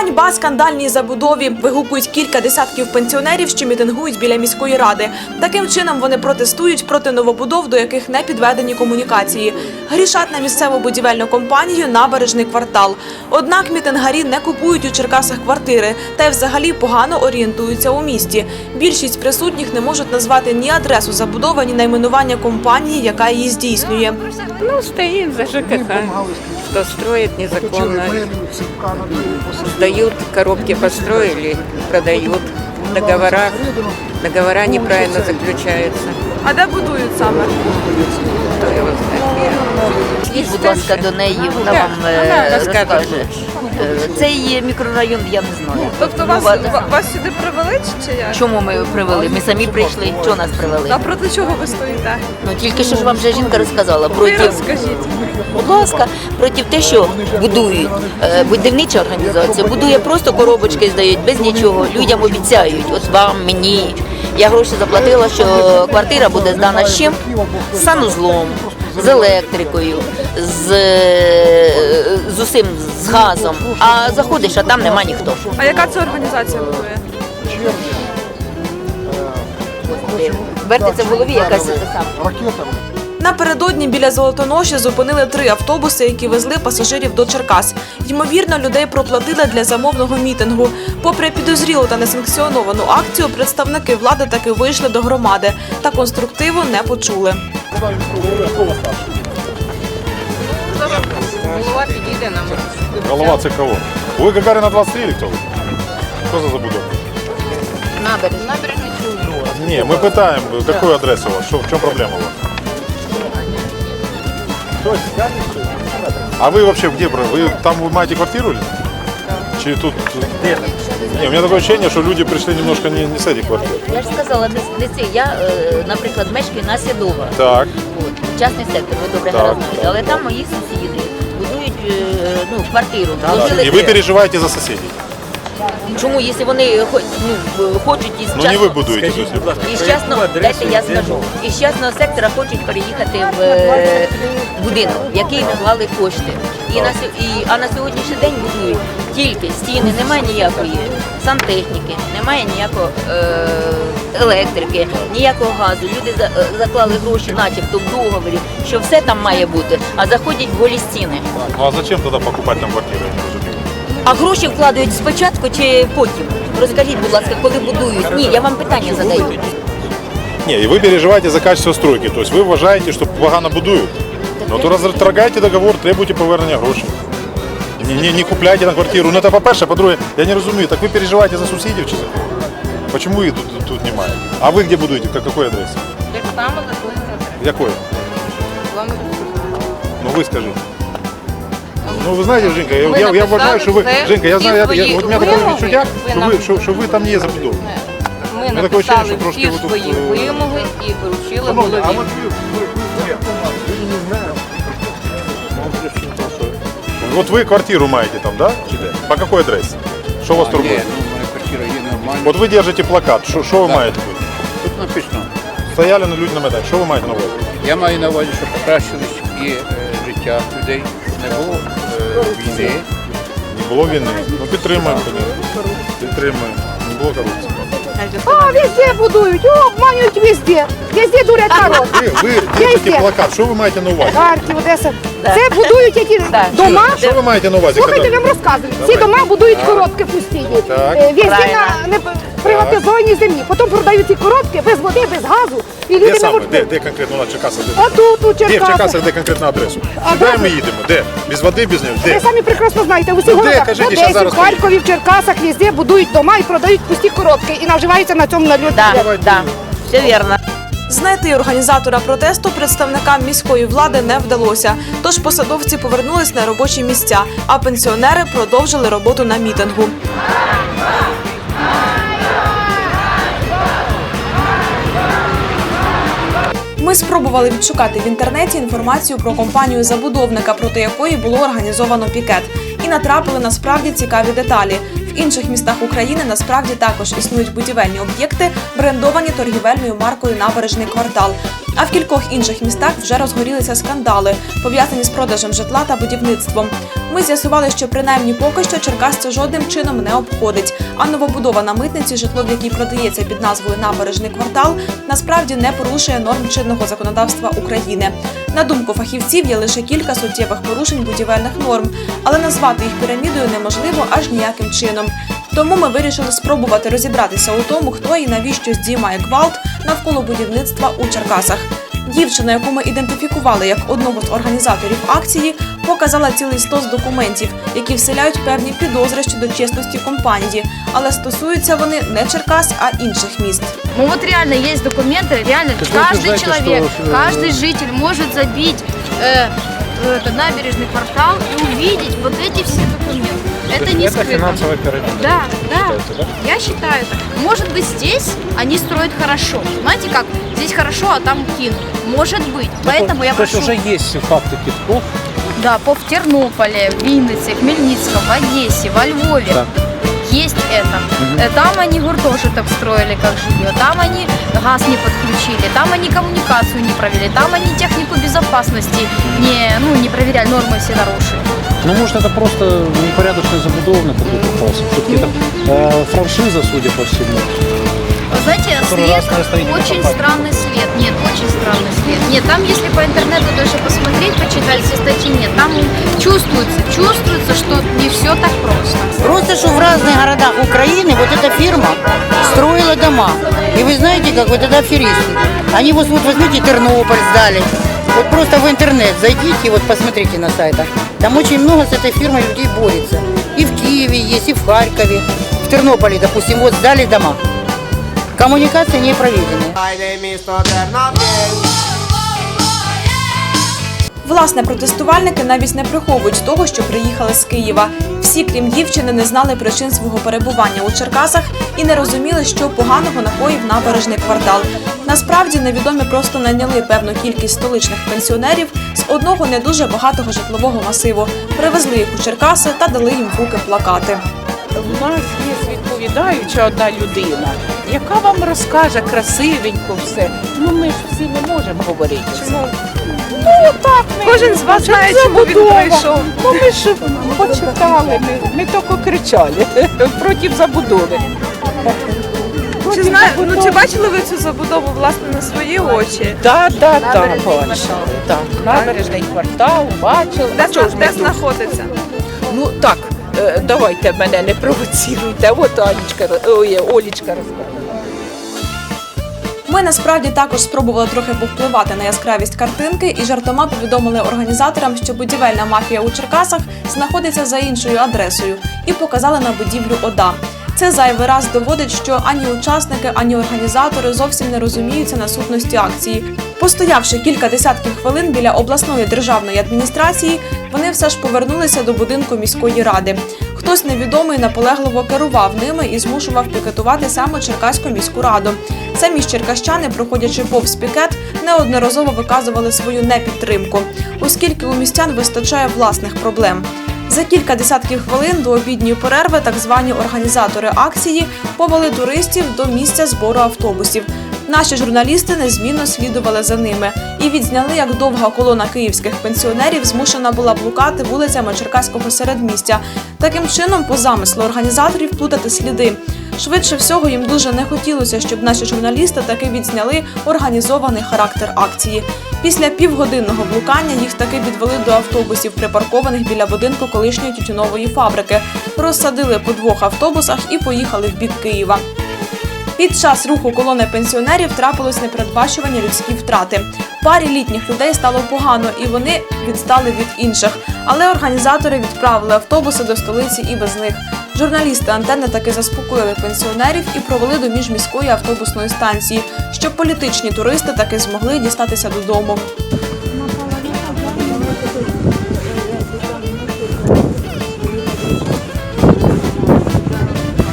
Ганьба скандальній забудові. Вигукують кілька десятків пенсіонерів, що мітингують біля міської ради. Таким чином вони протестують проти новобудов, до яких не підведені комунікації. Грішать на місцеву будівельну компанію набережний квартал. Однак мітингарі не купують у Черкасах квартири та й взагалі погано орієнтуються у місті. Більшість присутніх не можуть назвати ні адресу забудови, ні найменування компанії, яка її здійснює. Ну, стоит за ЖКХ, что строит незаконно. Сдают, коробки построили, продают. Договора, договора неправильно заключаются. А де будують саме? Кто его знает? Підіть, будь ласка, до неї, вона Так, вам е, вона розкаже. Е, Цей мікрорайон я не знаю. Тобто вас- вас сюди привели чи як? Чому ми привели? Ми самі прийшли. Чого нас привели? проти чого ви стоїте? Ну тільки що ж вам вже жінка розказала Ви проти, розкажіть. будь ласка, проти те, що будують. Е, Будівнича організація будує просто коробочки, здають без нічого. Людям обіцяють, от вам, мені. Я гроші заплатила, що квартира буде здана з чим? З санузлом, з електрикою, з, е, з усім, з газом. А заходиш, а там нема ніхто. А яка це організація будує? Вертиться в голові якась це саме. Напередодні біля Золотоноші зупинили три автобуси, які везли пасажирів до Черкас. Ймовірно, людей проплатили для замовного мітингу. Попри підозрілу та несанкціоновану акцію, представники влади таки вийшли до громади та конструктиву не почули. Голова підійде нам. Голова це кого? Ви Гагарина 23 или хто ви? Що за забудова? Набережний. Набережний чув. Ні, ми питаємо, яку адресу у вас, що, в чому проблема у вас? А вы вообще где, бро? Вы там вы маете квартиру или? Чи тут? Не, у меня такое ощущение, что люди пришли немножко не, не с этих квартир. Я ж сказала, не, не це. Я, е, наприклад, мешкаю на Сідова. Так. От, частний сектор, ви добре Так. гаразд знаєте. Але там мої сусіди будують е, ну, квартиру. вложили И вы те. переживаете за соседей. Чому, якщо вони хо- ну, в- хочуть із Ну не частного- вы будуете. то есть. із частного, дайте я скажу, із частного сектора хочуть переїхати в е, будинок, в який наклали кошти. І на, сьо- і, а на сьогоднішній день будують тільки стіни, немає ніякої сантехніки, немає ніякої е, електрики, ніякого газу. Люди за, е, заклали гроші, начебто в договорі, що все там має бути, а заходять голі стіни. Ну а зачем тогда покупать там квартиру? Я не разумею. А гроші вкладають спочатку чи потім? Розкажіть, будь ласка, коли будують? Ні, я вам питання задаю. Не, и вы переживаете за качество стройки. То есть вы уважаете, что погано будуют. Ну то розторгайте договор, требуйте повернення грошей. Не, не, не купляйте на квартиру. Ну це по-перше, по-друге, я не розумію, так ви переживаєте за сусідів чи за кого? Почему їх тут, тут немає? А ви де будуєте? По какой адресі? Так само заходиться. Якої? Ну ви скажіть. Ну ви знаєте, Жінка, я, Ми я, я написали вважаю, що ви. це Жінка, я всі знаю, я, я, свої от у мене таке вимоги, відчуття, ви що нам- ви, що, що ви там не є забудову. Ми Ми таке ощущення, написали що трошки всі ви тут, свої е, вимоги і вручили Шановні, а голові. от ви, ви, ви, ви, От ви квартиру маєте там, да? Чи де? По какой адресі? Що вас турбує? Ні, ну, квартира є нормальна. От ви держите плакат, що, що ви маєте тут? Тут написано. Стояли на людь на медаль. Що ви маєте на увазі? Я маю на увазі, що покращилось і е, життя людей, не було е, війни. Не було війни. Ну підтримуємо. Підтримуємо. Не було корупції. А, везде будують, о, обманюють везде. Везде дурять народ. Ви, ви держите плакат, що ви маєте на увазі? Харків, Одеса. Це будують які дома. Що ви маєте на увазі? Слухайте, я вам розказую. Ці дома будують коробки пустінні. Так. Е, Везде Правильно. на не приватизованій землі. Потім продають ці коробки без води, без газу. І люди Де не саме? можуть. Де, де конкретно нас Черкаса? Де? А тут, у Де в Черкасах. Черкасах, де конкретна адресу? А де? ми їдемо. Де? Без води, без нього? Ви Де? самі прекрасно знаєте, в усіх де? городах, в Кажіть, Одесі, зараз в Харкові, в Черкасах, везде будують дома і продають пусті коробки. І наживаються на цьому на людей. Да, да, все вірно. Знайти організатора протесту представникам міської влади не вдалося. Тож посадовці повернулись на робочі місця, а пенсіонери продовжили роботу на мітингу. Ми спробували відшукати в інтернеті інформацію про компанію забудовника, проти якої було організовано пікет, і натрапили на справді цікаві деталі. В інших містах України насправді також існують будівельні об'єкти, брендовані торгівельною маркою Набережний квартал. А в кількох інших містах вже розгорілися скандали, пов'язані з продажем житла та будівництвом. Ми з'ясували, що принаймні поки що Черкас це жодним чином не обходить. А новобудова на митниці, житло в якій продається під назвою Набережний квартал, насправді не порушує норм чинного законодавства України. На думку фахівців, є лише кілька суттєвих порушень будівельних норм, але назвати їх пірамідою неможливо аж ніяким чином. Тому ми вирішили спробувати розібратися у тому, хто і навіщо здіймає гвалт навколо будівництва у Черкасах. Дівчина, яку ми ідентифікували як одного з організаторів акції, показала цілий стос документів, які вселяють певні підозри щодо чесності компанії, але стосуються вони не Черкас, а інших міст. Ну вот реально есть документы, реально Так вы каждый утверждаете, человек, что, э, каждый житель может забить э, в этот набережный квартал и увидеть вот эти все документы. Это не скрыто. пирамида. Да, да, я считаю так. Может быть здесь они строят хорошо. Знаете как, здесь хорошо, а там кинут. Может быть. Поэтому я То есть прошу. уже есть факты китков. Да, по в Тернополе, в Виннице, Хмельницком, в Одессе, во Львове. Да. Есть это. Э, Там они гуртожиток строили как жилье, там они газ не подключили, там они коммуникацию не провели, там они технику безопасности не, ну, не проверяли, нормы все нарушили. Ну, может, это просто непорядочный забудовник какой-то попался. Все-таки это э, франшиза, судя по всему. Вы Знаете, след, строительной очень странный след. Нет, очень странный след. Нет, там если по интернету даже посмотреть, почитать все статьи, нет, там чувствуется, чувствуется, что не все так просто. Просто что в разных городах Украины вот эта фирма строила дома. И вы знаете, как вот это аферисты. Они вот, вот возьмите Тернополь сдали. Вот просто в интернет зайдите, вот посмотрите на сайтах. Там очень много с этой фирмой людей борется. И в Киеве есть, и в Харькове. В Тернополе, допустим, вот сдали дома. Коммуникации не проведены. Власне, протестувальники навіть не приховують того, що приїхали з Києва. Всі, крім дівчини, не знали причин свого перебування у Черкасах і не розуміли, що поганого накоїв набережний квартал. Насправді невідомі просто найняли певну кількість столичних пенсіонерів з одного не дуже багатого житлового масиву, привезли їх у Черкаси та дали їм в руки плакати. У нас є відповідаюча одна людина, яка вам розкаже красивенько все. Ну ми ж всі не можемо говорити. Чому? Ну так, ми Кожен з вас знає, чому він прийшов. Ну ми ж почитали, ми, ми тільки кричали проти забудови. Чи знає, ну чи бачили ви цю забудову власне на свої очі? Так, так, так, бачили. Так, набережний квартал, бачили. Де, А чого ж ми де тут? знаходиться? Ну так, е, давайте мене не провоціруйте. От Анечка, роз- ой, Олічка розкаже. Ми насправді також спробували трохи повпливати на яскравість картинки і жартома повідомили організаторам, що будівельна мафія у Черкасах знаходиться за іншою адресою, і показали на будівлю ОДА. Це зайвий раз доводить, що ані учасники, ані організатори зовсім не розуміються на сутності акції. Постоявши кілька десятків хвилин біля обласної державної адміністрації, вони все ж повернулися до будинку міської ради. Хтось невідомий наполегливо керував ними і змушував пікетувати саме Черкаську міську раду. Самі ж черкащани, проходячи повз пікет, неодноразово виказували свою непідтримку, оскільки у містян вистачає власних проблем. За кілька десятків хвилин до обідньої перерви так звані організатори акції повели туристів до місця збору автобусів. Наші журналісти незмінно слідували за ними і відзняли, як довга колона київських пенсіонерів змушена була блукати вулицями Черкаського середмістя. Таким чином, по замислу організаторів плутати сліди. Швидше всього їм дуже не хотілося, щоб наші журналісти таки відзняли організований характер акції. Після півгодинного блукання їх таки підвели до автобусів, припаркованих біля будинку колишньої тютюнової фабрики, розсадили по двох автобусах і поїхали в бік Києва. Під час руху колони пенсіонерів трапилось непередбачувані людські втрати. Парі літніх людей стало погано, і вони відстали від інших. Але організатори відправили автобуси до столиці і без них. Журналісти антенни таки заспокоїли пенсіонерів і провели до міжміської автобусної станції, щоб політичні туристи таки змогли дістатися додому.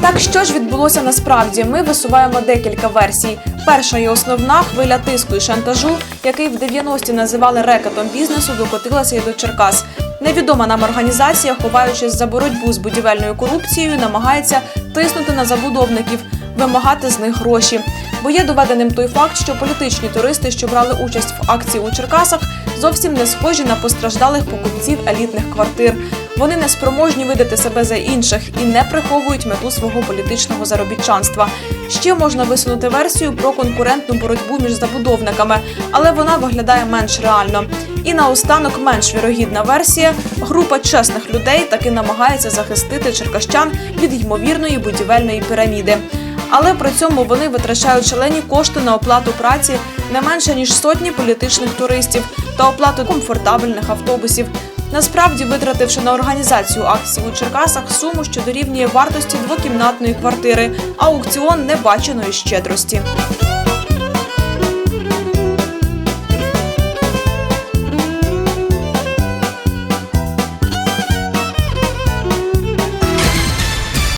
Так що ж відбулося насправді? Ми висуваємо декілька версій. Перша і основна хвиля тиску і шантажу, який в 90-ті називали рекетом бізнесу, докотилася і до Черкас. Невідома нам організація, ховаючись за боротьбу з будівельною корупцією, намагається тиснути на забудовників, вимагати з них гроші. Бо є доведеним той факт, що політичні туристи, що брали участь в акції у Черкасах, зовсім не схожі на постраждалих покупців елітних квартир. Вони не спроможні видати себе за інших і не приховують мету свого політичного заробітчанства. Ще можна висунути версію про конкурентну боротьбу між забудовниками, але вона виглядає менш реально. І наостанок менш вірогідна версія: група чесних людей таки намагається захистити черкащан від ймовірної будівельної піраміди. Але при цьому вони витрачають шалені кошти на оплату праці не менше ніж сотні політичних туристів та оплату комфортабельних автобусів. Насправді, витративши на організацію акції у Черкасах суму, що дорівнює вартості двокімнатної квартири, аукціон небаченої щедрості.